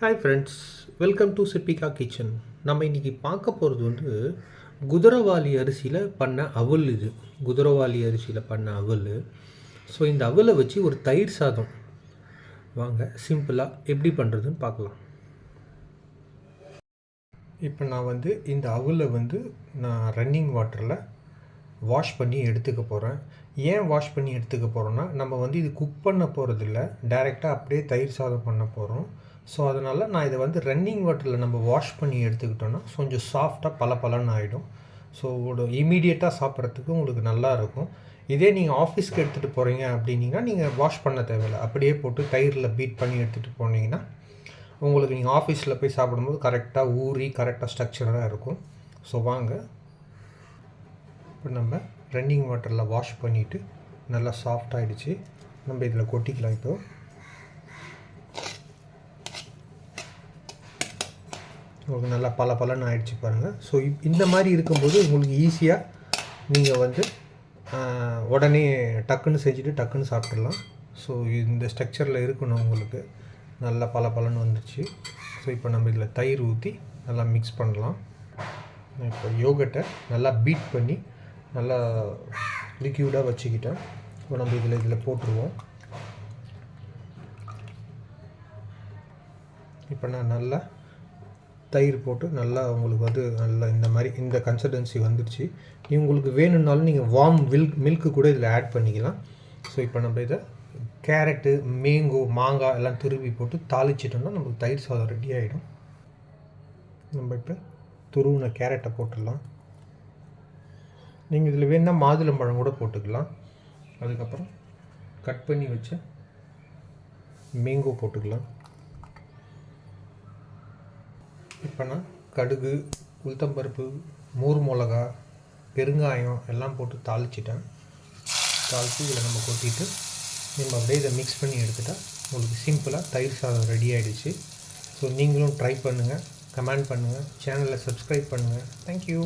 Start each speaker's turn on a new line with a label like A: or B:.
A: Hi friends welcome to Sippika kitchen நம்ம இன்றைக்கி பார்க்க போகிறது வந்து குதிரவாளி அரிசியில் பண்ண அவல் இது. குதிரவாளி அரிசியில் பண்ண அவல். ஸோ இந்த அவலை வச்சு ஒரு தயிர் சாதம். வாங்க சிம்பிளாக எப்படி பண்ணுறதுன்னு பார்க்கலாம். இப்போ நான் வந்து இந்த அவலை வந்து நான் ரன்னிங் வாட்டரில் வாஷ் பண்ணி எடுத்துக்க போகிறேன் ஏன் வாஷ் பண்ணி எடுத்துக்க போகிறோன்னா நம்ம வந்து இது குக் பண்ண போகிறதில்ல டைரெக்டாக அப்படியே தயிர் சாதம் பண்ண போகிறோம் ஸோ அதனால் நான் இதை வந்து ரன்னிங் வாட்டரில் நம்ம வாஷ் பண்ணி எடுத்துக்கிட்டோன்னா கொஞ்சம் சாஃப்டாக பல பலன்னு ஆகிடும் ஸோ இமீடியட்டாக சாப்பிட்றதுக்கு உங்களுக்கு நல்லா இருக்கும். இதே நீங்கள் ஆஃபீஸ்க்கு எடுத்துகிட்டு போகிறீங்க அப்படின்னீங்கன்னா நீங்கள் வாஷ் பண்ண தேவையில்லை. அப்படியே போட்டு தயிரில் பீட் பண்ணி எடுத்துகிட்டு போனீங்கன்னா உங்களுக்கு நீங்கள் ஆஃபீஸில் போய் சாப்பிடும்போது கரெக்டாக ஊறி கரெக்டாக ஸ்ட்ரக்சராக இருக்கும். ஸோ வாங்க. இப்போ நம்ம ரன்னிங் வாட்டரில் வாஷ் பண்ணிவிட்டு நல்லா சாஃப்ட் ஆகிடுச்சு நம்ம இதில் கொட்டிக்கலாம் இப்போ. உங்களுக்கு நல்லா பல பலன்னு ஆயிடுச்சு பாருங்கள் ஸோ இந்த மாதிரி இருக்கும்போது உங்களுக்கு ஈஸியாக நீங்கள் வந்து உடனே டக்குன்னு செஞ்சுட்டு டக்குன்னு சாப்பிட்றலாம் ஸோ இந்த ஸ்ட்ரக்சரில் இருக்கணும் உங்களுக்கு. நல்லா பல பலன்னு வந்துச்சு. ஸோ இப்போ நம்ம இதில் தயிர் ஊற்றி நல்லா மிக்ஸ் பண்ணலாம். இப்போ யோகட்டை நல்லா பீட் பண்ணி நல்லா லிக்யூடாக வச்சுக்கிட்டேன். இப்போ நம்ம இதில் இதில் போட்டுருவோம். இப்போ நான் நல்லா தயிர் போட்டு நல்லா உங்களுக்கு வந்து நல்லா இந்த மாதிரி இந்த கன்சிஸ்டன்சி வந்துடுச்சு. உங்களுக்கு வேணும்னாலும் நீங்கள் வார்ம் மில்க் மில்க்கு கூட இதில் ஆட் பண்ணிக்கலாம். ஸோ இப்போ நம்ம இதை கேரட்டு மேங்கோ மாங்காய் எல்லாம் துருவி போட்டு தாளிச்சிட்டோம்னா நமக்கு தயிர் சாதம் ரெடி ஆகிடும் நம்ம இப்போ துருவின கேரட்டை போட்டுடலாம். நீங்கள் இதில் வேணால் மாதுளம்பழம் கூட போட்டுக்கலாம். அதுக்கப்புறம் கட் பண்ணி வச்ச மேங்கோ போட்டுக்கலாம். இப்போ நான் கடுகு உளுத்தம்பருப்பு மூர் மிளகா பெருங்காயம் எல்லாம் போட்டு தாளிச்சிட்டேன். தாளித்து இதில் நம்ம கொட்டிட்டு நம்ம அப்படியே இதை மிக்ஸ் பண்ணி எடுத்துட்டால் உங்களுக்கு சிம்பிளாக தயிர் சாதம் ரெடி ஆகிடுச்சு ஸோ நீங்களும் ட்ரை பண்ணுங்கள் கமெண்ட் பண்ணுங்கள் சேனலை சப்ஸ்கிரைப் பண்ணுங்கள் தேங்க்யூ